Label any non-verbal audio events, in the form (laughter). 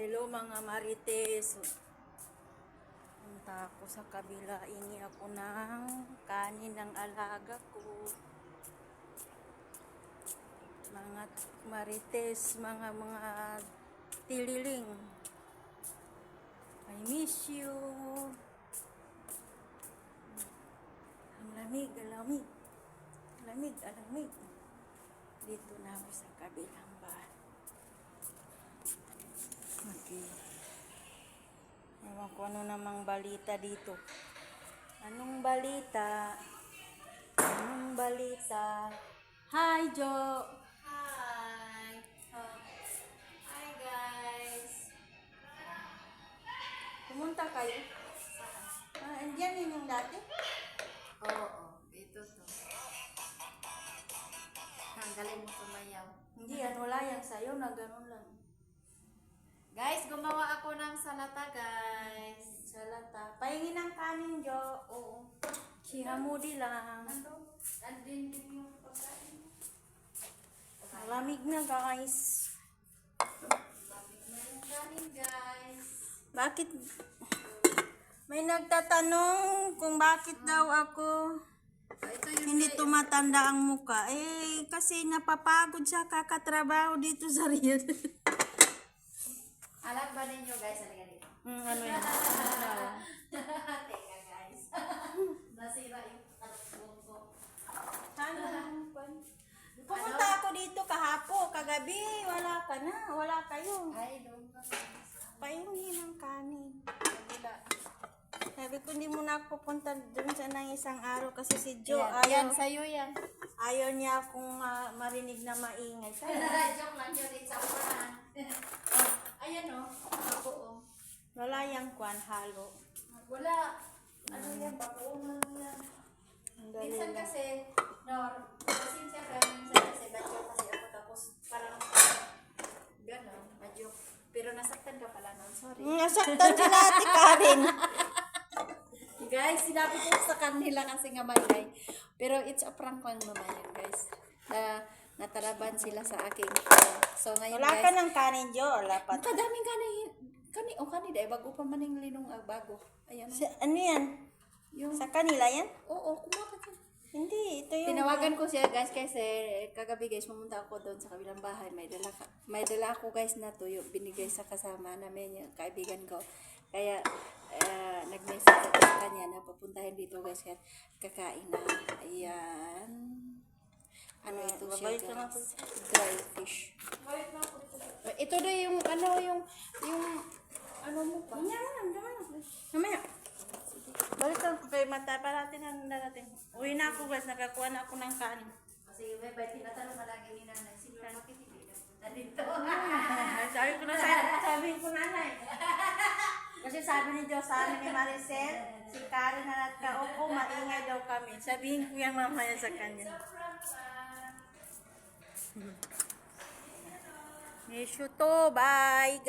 Hello mga marites. Punta ako sa kabila. Ingi ako ng kanin ng alaga ko. Mga marites, mga mga tililing. I miss you. Ang lamig, ang lamig. Lamig, ang lamig. Dito na ako sa kabilang bahay. Okay. Ewan ko ano namang balita dito. Anong balita? Anong balita? Hi, Jo! Hi! Ah, Hi guys! pumunta kayo? Ah, andyan yun yung dati? Oo, ito to. Ang galing mo sumayaw. Hindi, yan wala yan sa'yo na ganun lang. Guys, gumawa ako ng salata guys. Salata. Pahingin ng kanin, Jo. Oo. Si Hamudi lang. Ano? Andin din yung pagkain. Malamig na, guys. Lapit na yung kanin guys. Bakit? May nagtatanong kung bakit daw ako Ah, hindi tumatanda ang muka. Eh, kasi napapagod sa kakatrabaho dito sa Riyadh. (laughs) Alam ba ninyo guys? Halika dito. Hmm, ano? Ano daw? Teka guys. (laughs) Nasira yung kalabong ko. (laughs) Ano? Pumunta ako dito kahapo, kagabi. Wala ka na. Wala kayo. Ay, doon ka guys. Pahingin ng kanin. Kabila. Sabi ko, hindi mo na ako pupunta dun sa nang isang araw kasi si Jo, Yan, ayaw, yan, sa'yo yan. ayaw niya akong ma- marinig na maingay. (laughs) Joke lang yun, it's a prank. oh, ayan o, ako o. wala yung kwan, halo. Wala. Ano yan, bagoong lang yan. Ang galing Minsan kasi, no, pasensya ka, minsan kasi ba-joke kasi ako tapos parang gano'n, ba-joke. Pero nasaktan ka pala nun, sorry. Mm, Nasaktan si Ate Karen. (laughs) Guys, sinabi ko sa kanila kasi nga malay. Pero it's a prank lang naman yun, guys. Na, nataraban sila sa aking uh, So ngayon, Wala guys, ka ng kanin, Jo. Wala pa. Ang kadaming kani, kani, o kani dahil bago pa maning linong ah, bago. Ayan. Sa, ano yan? Yung, Sa kanila yan? oo, kumakat ka. Hindi, ito yung... Tinawagan ko siya guys kasi kagabi guys pumunta ako doon sa kabilang bahay. May dala, ka, may dala ako guys na tuyo. Binigay sa kasama namin yung kaibigan ko. Kaya uh, nag-message ako sa kanya na papuntahin dito guys. Kaya kakain na. Ayan. Ano ito siya guys? Dry fish. Ito na yung ano yung yung ano mo pa? Hindi naman, hindi naman. Mamaya. Balik lang kay mata para natin ang natin. Uwi na ako guys, nakakuha na ako ng kanin. Kasi may ba tinatanong malagi ni nanay, sino bakit hindi na dito? (laughs) sabi ko na sa sabi ko nanay. (laughs) Kasi sabi ni Diyos sa amin ni Maricel, si Karen na nagka-upo, maingay daw kami. Sabihin ko yan mamaya sa kanya. You to, bye!